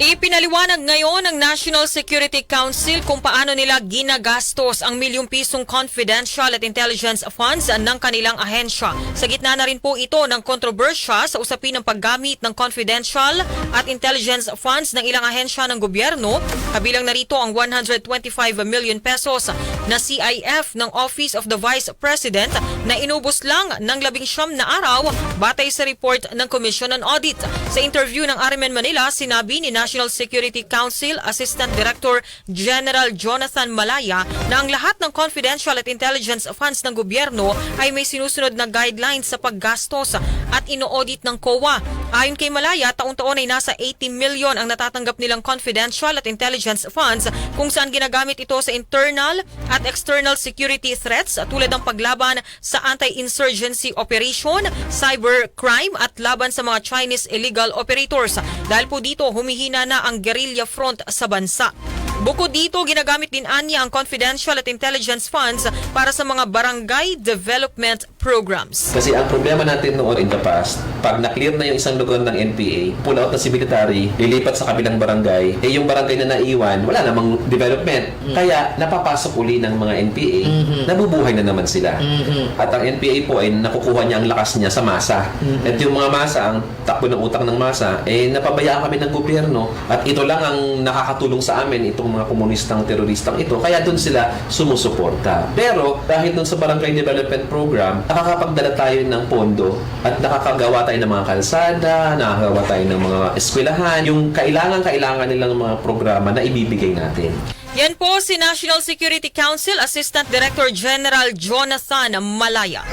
Ipinaliwanag ngayon ng National Security Council kung paano nila ginagastos ang milyong pisong confidential at intelligence funds ng kanilang ahensya. Sa gitna na rin po ito ng kontrobersya sa usapin ng paggamit ng confidential at intelligence funds ng ilang ahensya ng gobyerno, kabilang narito ang 125 million pesos na CIF ng Office of the Vice President na inubos lang ng labing siyam na araw batay sa report ng Commission on Audit. Sa interview ng Arimen Manila, sinabi ni National Security Council Assistant Director General Jonathan Malaya na ang lahat ng confidential at intelligence funds ng gobyerno ay may sinusunod na guidelines sa paggastos at ino-audit ng COA. Ayon kay Malaya, taon-taon ay nasa 80 million ang natatanggap nilang confidential at intelligence funds kung saan ginagamit ito sa internal at external security threats tulad ng paglaban sa anti-insurgency operation, cybercrime at laban sa mga Chinese illegal operators. Dahil po dito, humihina na ang guerrilla front sa bansa. Bukod dito, ginagamit din anya ang confidential at intelligence funds para sa mga barangay development programs. Kasi ang problema natin noon in the past, pag na-clear na yung isang lugar ng NPA, pull out na si military, lilipat sa kabilang barangay, eh yung barangay na naiwan, wala namang development. Kaya napapasok uli ng mga NPA, nabubuhay na naman sila. At ang NPA po ay nakukuha niya ang lakas niya sa masa. At yung mga masa, ang takbo ng utang ng masa, eh napabayaan kami ng gobyerno at ito lang ang nakakatulong sa amin, mga komunistang teroristang ito. Kaya doon sila sumusuporta. Pero dahil doon sa Barangay Development Program, nakakapagdala tayo ng pondo at nakakagawa tayo ng mga kalsada, nakakagawa tayo ng mga eskwelahan, yung kailangan-kailangan nilang mga programa na ibibigay natin. Yan po si National Security Council Assistant Director General Jonathan Malaya.